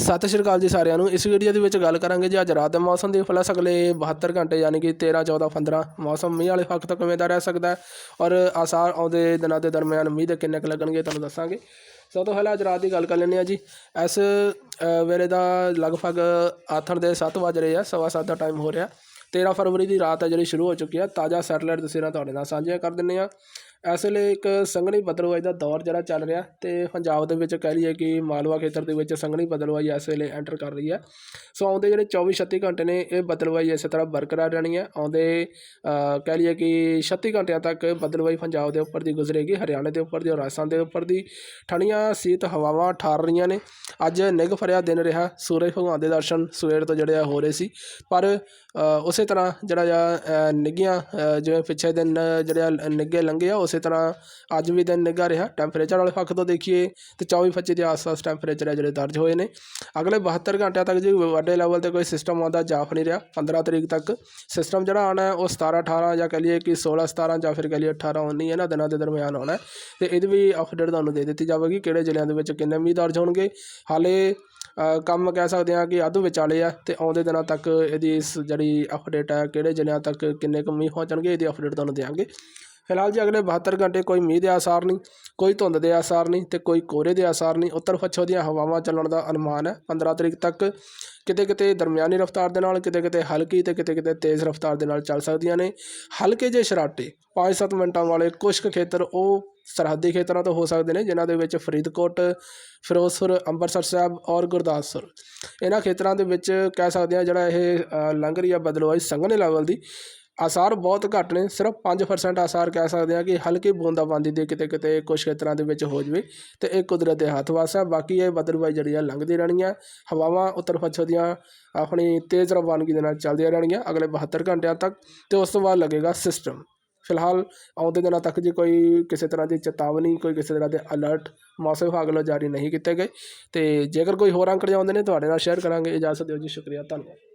ਸਤਿ ਸ਼੍ਰੀ ਅਕਾਲ ਜੀ ਸਾਰਿਆਂ ਨੂੰ। ਇਸ ਵੀਡੀਓ ਦੇ ਵਿੱਚ ਗੱਲ ਕਰਾਂਗੇ ਜੀ ਅੱਜ ਰਾਤ ਦੇ ਮੌਸਮ ਦੀ। ਪਲੱਸ ਅਗਲੇ 72 ਘੰਟੇ ਯਾਨੀ ਕਿ 13 14 15 ਮੌਸਮ ਮੀਂਹ ਵਾਲੇ ਵਕਤ ਕਿਵੇਂ ਦਾ ਰਹਿ ਸਕਦਾ ਹੈ ਔਰ ਆਸਾਰ ਆਉਂਦੇ ਦਿਨਾਂ ਦੇ ਦਰਮਿਆਨ ਮੀਂਹ ਦੇ ਕਿੰਨੇ ਕੁ ਲੱਗਣਗੇ ਤੁਹਾਨੂੰ ਦੱਸਾਂਗੇ। ਸਭ ਤੋਂ ਪਹਿਲਾਂ ਅੱਜ ਰਾਤ ਦੀ ਗੱਲ ਕਰ ਲੈਂਦੇ ਹਾਂ ਜੀ। ਇਸ ਵੇਲੇ ਦਾ ਲਗਭਗ ਆਥਣ ਦੇ 7 ਵਜ ਰਹੇ ਆ, ਸਵਾ ਸੱਤ ਦਾ ਟਾਈਮ ਹੋ ਰਿਹਾ। 13 ਫਰਵਰੀ ਦੀ ਰਾਤ ਹੈ ਜਿਹੜੀ ਸ਼ੁਰੂ ਹੋ ਚੁੱਕੀ ਆ ਤਾਜ਼ਾ ਸੈਟਲਾਈਟ ਤਸਵੀਰਾਂ ਤੁਹਾਡੇ ਨਾਲ ਸਾਂਝੀਆਂ ਕਰ ਦਿੰਦੇ ਆ ਇਸ ਵੇਲੇ ਇੱਕ ਸੰਘਣੀ ਬਦਲਵਾਈ ਦਾ ਦੌਰ ਜਿਹੜਾ ਚੱਲ ਰਿਹਾ ਅਤੇ ਪੰਜਾਬ ਦੇ ਵਿੱਚ ਕਹਿ ਲਈਏ ਕਿ ਮਾਲਵਾ ਖੇਤਰ ਦੇ ਵਿੱਚ ਸੰਘਣੀ ਬਦਲਵਾਈ ਇਸ ਵੇਲੇ ਐਂਟਰ ਕਰ ਰਹੀ ਹੈ। ਸੋ ਆਉਂਦੇ ਜਿਹੜੇ 24 36 ਘੰਟੇ ਨੇ, ਇਹ ਬਦਲਵਾਈ ਇਸੇ ਤਰ੍ਹਾਂ ਬਰਕਰਾਰ ਰਹਿਣੀ ਹੈ। ਆਉਂਦੇ ਕਹਿ ਲਈਏ ਕਿ 36 ਘੰਟਿਆਂ ਤੱਕ ਬਦਲਵਾਈ ਪੰਜਾਬ ਦੇ ਉੱਪਰ ਦੀ ਗੁਜ਼ਰੇਗੀ, ਹਰਿਆਣੇ ਦੇ ਉੱਪਰ ਦੀ ਔਰ ਰਾਜਸਥਾਨ ਦੇ ਉੱਪਰ ਦੀ। ਠੰਡੀਆਂ ਸੀਤ ਹਵਾਵਾਂ ਠਾਰ ਰਹੀਆਂ ਨੇ। ਅੱਜ ਨਿੱਘ ਫਰਿਆ ਦਿਨ ਰਿਹਾ, ਸੂਰਜ ਭਗਵਾਨ ਦੇ ਦਰਸ਼ਨ ਸਵੇਰ ਤੋਂ ਜਿਹੜੇ ਆ ਹੋ ਰਹੇ ਸੀ। ਪਰ ਉਸੇ ਤਰ੍ਹਾਂ ਜਿਹੜਾ ਆ ਨਿੱਘੀਆਂ ਜਿਵੇਂ ਪਿੱਛੇ ਦਿਨ ਜਿਹੜੇ ਆ, ਨਿੱਘੇ ਲੰਘੇ ਆ ਉਸੇ ਤਰ੍ਹਾਂ ਅੱਜ ਵੀ ਦਿਨ ਨਿੱਘਾ ਰਿਹਾ। ਟੈਂਪਰੇਚਰ ਵਾਲੇ ਪੱਖ ਤੋਂ ਦੇਖੀਏ ਤੇ 24 25 ਦੇ ਆਸ-ਪਾਸ ਟੈਂਪਰੇਚਰ ਹੈ ਜਿਹੜੇ ਦਰਜ ਹੋਏ ਨੇ। ਅਗਲੇ 72 ਘੰਟਿਆਂ ਤੱਕ ਜੀ ਵੱਡੇ ਲੈਵਲ ਤੇ ਕੋਈ ਸਿਸਟਮ ਆਉਂਦਾ ਜਾਫ ਨਹੀਂ ਰਿਹਾ। 15 ਤਰੀਕ ਤੱਕ ਸਿਸਟਮ ਜਿਹੜਾ ਆਉਣਾ, ਉਹ 17 18 ਜਾਂ ਕਹਿ ਲਈਏ ਕਿ 16 17 ਜਾਂ ਫਿਰ ਕਹਿ ਲਈਏ 18 19 ਇਹਨਾਂ ਦਿਨਾਂ ਦੇ ਦਰਮਿਆਨ ਆਉਣਾ। ਹੈ ਤੇ ਇਹਦੀ ਵੀ ਅਪਡੇਟ ਤੁਹਾਨੂੰ ਦੇ ਦਿੱਤੀ ਜਾਵੇਗੀ ਕਿਹੜੇ ਜ਼ਿਲ੍ਹਿਆਂ ਦੇ ਵਿੱਚ ਕਿੰਨੇ ਮੀਂਹ ਦਰਜ ਹੋਣਗੇ। ਹਾਲੇ ਕੰਮ ਕਹਿ ਸਕਦੇ ਹਾਂ ਕਿ ਅੱਧ ਵਿਚਾਲੇ ਆ ਤੇ ਆਉਂਦੇ ਦਿਨਾਂ ਤੱਕ ਇਹਦੀ ਇਸ ਜਿਹੜੀ ਅਪਡੇਟ ਹੈ ਕਿਹੜੇ ਜ਼ਿਲ੍ਹਿਆਂ ਤੱਕ ਕਿੰਨੇ ਕੁ ਮੀਂਹ ਪਹੁੰਚਣਗੇ, ਇਹਦੀ ਅਪਡੇਟ ਤੁਹਾਨੂੰ ਦੇਵਾਂਗੇ ਫਿਲਹਾਲ ਜੀ ਅਗਲੇ 72 ਘੰਟੇ ਕੋਈ ਮੀਂਹ ਦੇ ਆਸਾਰ ਨਹੀਂ, ਕੋਈ ਧੁੰਦ ਦੇ ਆਸਾਰ ਨਹੀਂ ਤੇ ਕੋਈ ਕੋਹਰੇ ਦੇ ਆਸਾਰ ਨਹੀਂ। ਉੱਤਰ ਪੱਛਮ ਦੀਆਂ ਹਵਾਵਾਂ ਚੱਲਣ ਦਾ ਅਨੁਮਾਨ ਹੈ। 15 ਤਰੀਕ ਤੱਕ ਕਿਤੇ ਕਿਤੇ ਦਰਮਿਆਨੀ ਰਫ਼ਤਾਰ ਦੇ ਨਾਲ ਕਿਤੇ ਕਿਤੇ ਹਲਕੀ ਤੇ ਕਿਤੇ ਕਿਤੇ ਤੇਜ਼ ਰਫ਼ਤਾਰ ਦੇ ਨਾਲ ਚੱਲ ਸਕਦੀਆਂ ਨੇ। ਹਲਕੇ ਜਿਹੇ ਸ਼ਰਾਟੇ 5-7 ਮਿੰਟਾਂ ਵਾਲੇ ਕੁਝ ਕੁ ਖੇਤਰ, ਉਹ ਸਰਹੱਦੀ ਖੇਤਰਾਂ ਤੋਂ ਹੋ ਸਕਦੇ ਨੇ, ਜਿਨ੍ਹਾਂ ਦੇ ਵਿੱਚ ਫਰੀਦਕੋਟ, ਫਿਰੋਜ਼ਪੁਰ, ਅੰਮ੍ਰਿਤਸਰ ਸਾਹਿਬ ਔਰ ਗੁਰਦਾਸਪੁਰ। ਇਹਨਾਂ ਖੇਤਰਾਂ ਦੇ ਵਿੱਚ ਕਹਿ ਸਕਦੇ ਆ ਜਿਹੜਾ ਇਹ ਲੰਘ ਰਹੀ ਆ ਬਦਲਵਾਈ ਸੰਘਣੇ ਲੈਵਲ ਦੀ ਆਸਾਰ ਬਹੁਤ ਘੱਟ ਨੇ, ਸਿਰਫ 5% ਆਸਾਰ ਕਹਿ ਸਕਦੇ ਆ ਕਿ ਹਲਕੀ ਬੂੰਦਾਬਾਂਦੀ ਦੇ ਕਿਤੇ ਕਿਤੇ ਕੁਝ ਖੇਤਰਾਂ ਦੇ ਵਿੱਚ ਹੋ ਜਵੇ ਤੇ ਇਹ ਕੁਦਰਤ ਦੇ ਹੱਥ ਵਾਸ ਬਾਕੀ ਇਹ ਬਦਲਵਾਈ ਜਿਹੜੀ ਆ ਲੰਘਦੀ ਰਹਿਣੀ ਹਵਾਵਾਂ ਉੱਤਰ ਪੱਛਮ ਦੀਆਂ ਆਪਣੀ ਤੇਜ਼ ਰਵਾਨਗੀ ਦੇ ਨਾਲ ਚੱਲਦੀਆਂ ਰਹਿਣਗੀਆਂ ਅਗਲੇ 72 ਘੰਟਿਆਂ ਤੱਕ ਤੇ ਉਸ ਤੋਂ ਬਾਅਦ ਲੱਗੇਗਾ ਸਿਸਟਮ ਫਿਲਹਾਲ ਆਉਂਦੇ ਦਿਨਾਂ ਤੱਕ ਜੀ ਕੋਈ ਕਿਸੇ ਤਰ੍ਹਾਂ ਦੀ ਚੇਤਾਵਨੀ, ਕੋਈ ਕਿਸੇ ਤਰ੍ਹਾਂ ਦੇ ਅਲਰਟ ਮੌਸਮ ਵਿਭਾਗ ਵੱਲੋਂ ਜਾਰੀ ਨਹੀਂ ਕੀਤੇ ਗਏ ਤੇ ਜੇਕਰ ਕੋਈ ਹੋਰ ਅੰਕੜੇ ਆਉਂਦੇ ਨੇ, ਤੁਹਾਡੇ ਨਾਲ ਸ਼ੇਅਰ ਕਰਾਂਗੇ। ਇਜਾਜ਼ਤ ਦਿਓ ਜੀ, ਸ਼ੁਕਰੀਆ, ਧੰਨਵਾਦ।